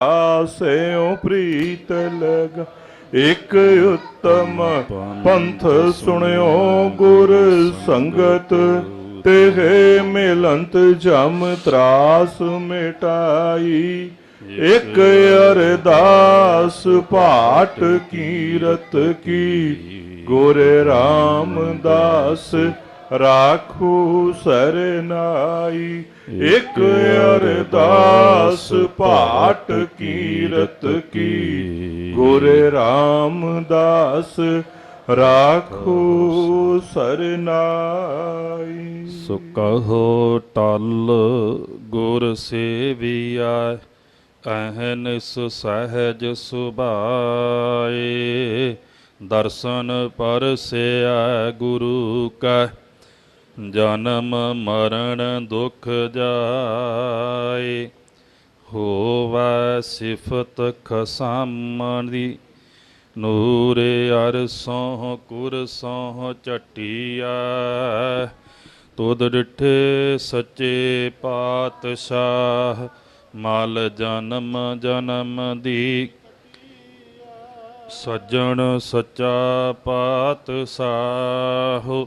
ਆਸਿਓ ਪ੍ਰੀਤ ਲਗ, ਇਕ ਉਤਮ ਪੰਥ ਸੁਣਿਓ, ਗੁਰ ਸੰਗਤ ਤੇਹੇ ਮਿਲੰਤ ਜਮ ਤਰਾਸ ਮਿਟਾਈ, ਇਕ ਅਰਦਾਸ ਪਾਠ ਕੀਰਤ ਕੀ, ਗੁਰ ਰਾਮਦਾਸ ਰਾਖੂ ਸਰਨਾਈ ਇਕ ਅਰਦਾਸ ਪਾਟ ਕੀਰਤ ਕੀ। ਗੁਰ ਰਾਮਦਾਸ ਰਾਖੂ ਸਰਨਾਈ। ਸੋ ਕਹੋ ਟਲ ਗੁਰ ਸੇਵੀਆ ਅਹਨਿਸ ਸਹਿਜ ਸੁਭਾਏ। ਦਰਸ਼ਨ ਪਰਸਿਆ ਗੁਰੂ ਕਾ ਜਨਮ ਮਰਨ ਦੁਖ ਜਾਏ, ਹੋਵੈ ਸਿਫਤ ਖਸਾਮਣ ਦੀ ਨੂਰੇ ਅਰਸੋਂ ਕੁਰਸੋਂ ਚਟਿਆ ਤੁਧ ਡਿਠੇ ਸੱਚੇ ਪਾਤਸ਼ਾਹ, ਮਲ ਜਨਮ ਜਨਮ ਦੀ। ਸੱਜਣ ਸੱਚਾ ਪਾਤਸ਼ਾਹ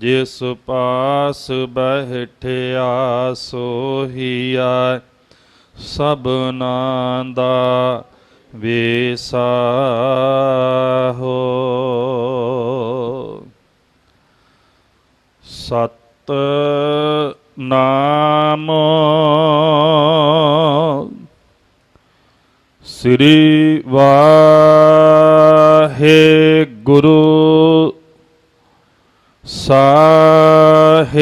ਜਿਸ ਪਾਸ ਬਹਿਠਿਆ ਸੋਹੀਆ ਸਭਨਾ ਦਾ ਵੇਸਾਹੋ ਸਤ ਨਾਮ ਸ੍ਰੀ ਵਾਹਿਗੁਰੂ ਸਾਹਿਬ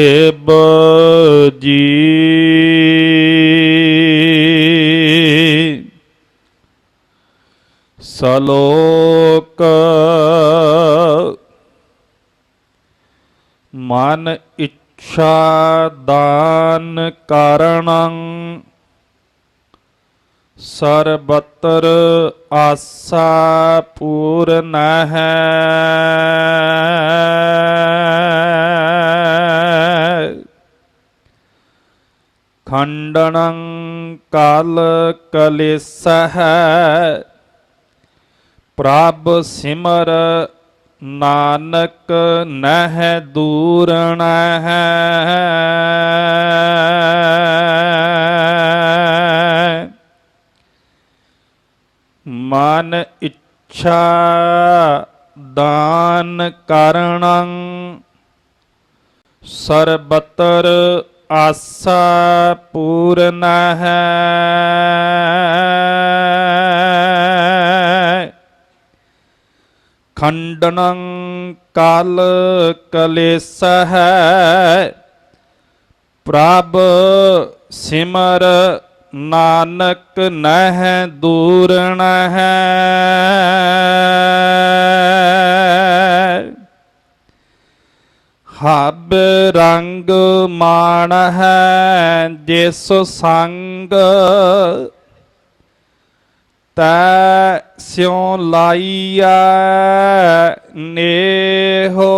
ਜੀ। ਸਲੋਕ ਮਨ ਇੱਛਾ ਦਾਨ ਕਰਣੰ ਸਰਬਤਰ ਆਸਾ ਪੂਰਨ ਹੈ। ਖੰਡਨੰ ਕਾਲ ਕਲੇਸਹ ਪ੍ਰਭ ਸਿਮਰ ਨਾਨਕ ਨਹਿ ਦੂਰਣ ਹੈ ਮਨ ਇੱਛਾ ਦਾਨ ਕਰਣੰ ਸਰਬਤਰ ਆਸਾ ਪੂਰਨ ਹੈ। ਖੰਡਨੰ ਕਾਲ ਕਲੇਸਹ ਪ੍ਰਭ ਸਿਮਰ ਨਾਨਕ ਨਹਿ ਦੂਰਣ ਹੈ। ਹਬ ਰੰਗ ਮਾਣ ਹੈ ਜਿਸ ਸੰਗ ਤੈ ਸਿਉ ਲਾਈਐ ਨੇਹੋ।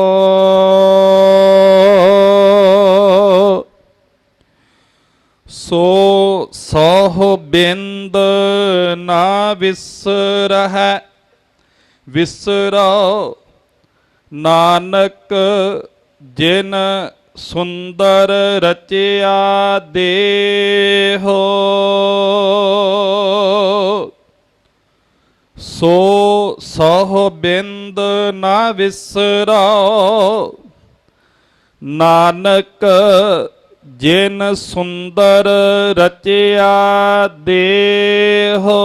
ਸੋ ਸੋਹ ਬਿੰਦ ਨਾ ਵਿਸਰਹਿ, ਵਿਸਰੋ ਨਾਨਕ ਜਿਨ ਸੁੰਦਰ ਰਚਿਆ ਦੇਹੋ ਸੋ ਸਹ ਬਿੰਦ ਨਾ ਵਿਸਰੋ। ਨਾਨਕ ਜਿਨ ਸੁੰਦਰ ਰਚਿਆ ਦੇਹੋ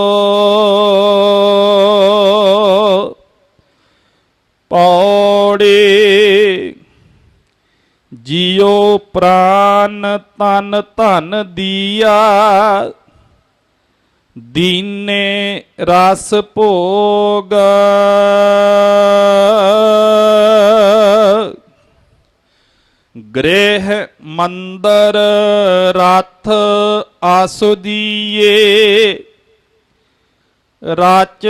ਜਿਉ ਪ੍ਰਾਨ ਤਨ ਧਨ ਦੀਆ, ਦੀਨੇ ਰਸ ਭੋਗ। ਗ੍ਰਹਿ ਮੰਦਰ ਰਥ ਆਸੁਦੀਏ, ਰਚ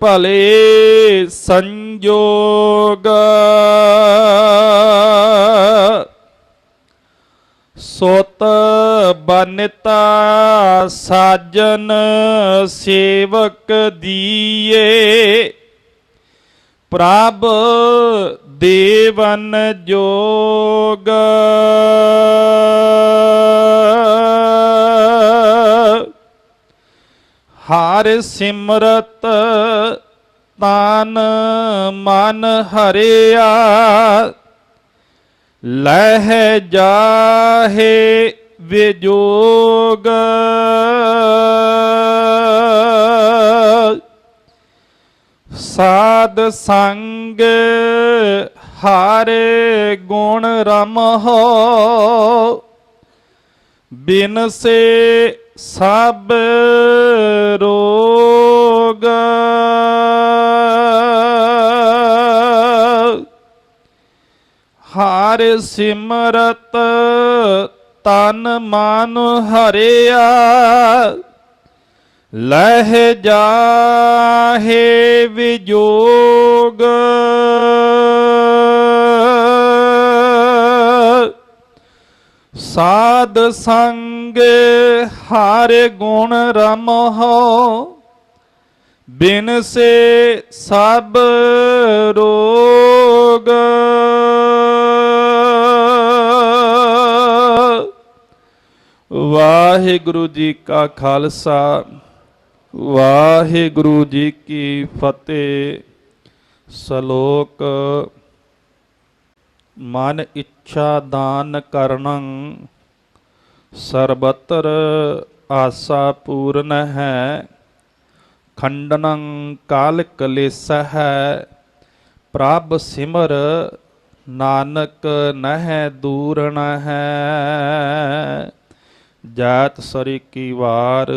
ਭਲੇ ਸੰਜੋਗ। ਸੋਤ ਬਨਤਾ ਸਾਜਨ ਸੇਵਕ ਦੀਏ। ਪ੍ਰਭ ਦੇਵਨ ਜੋਗ। ਹਰ ਸਿਮਰਤ ਤਨ ਮਨ ਹਰਿਆ। ਲਹਿ ਜਾਹੇ ਵਿਜੋਗ। ਸਾਧ ਸੰਗ ਹਾਰੇ ਗੁਣ ਰਮਹੁ। ਬਿਨ ਸੇ ਸਭ ਰੋਗ। ਹਰ ਸਿਮਰਤ ਤਨ ਮਨ ਹਰਿਆ, ਲਹਿ ਜਾਹੇ ਵਿਜੋਗ। ਸਾਧ ਸੰਗ ਹਰ ਗੁਣ ਰਮਹੁ, ਬਿਨ ਸੇ ਸਭ ਰੋਗ। ਵਾਹਿਗੁਰੂ ਜੀ ਕਾ ਖਾਲਸਾ, ਵਾਹਿਗੁਰੂ ਜੀ ਕੀ ਫਤਿਹ। ਸ਼ਲੋਕ, ਮਨ ਇੱਛਾ ਦਾਨ ਕਰਨੰ, ਸਰਬਤਰ ਆਸਾ ਪੂਰਨ ਹੈ। ਖੰਡਨੰ ਕਾਲ ਕਲੇਸ ਹੈ ਪ੍ਰਭ ਸਿਮਰ ਨਾਨਕ ਨਹਿ ਦੂਰਣ ਹੈ। ਜਾਤ ਸਰੀ ਕੀ ਵਾਰ।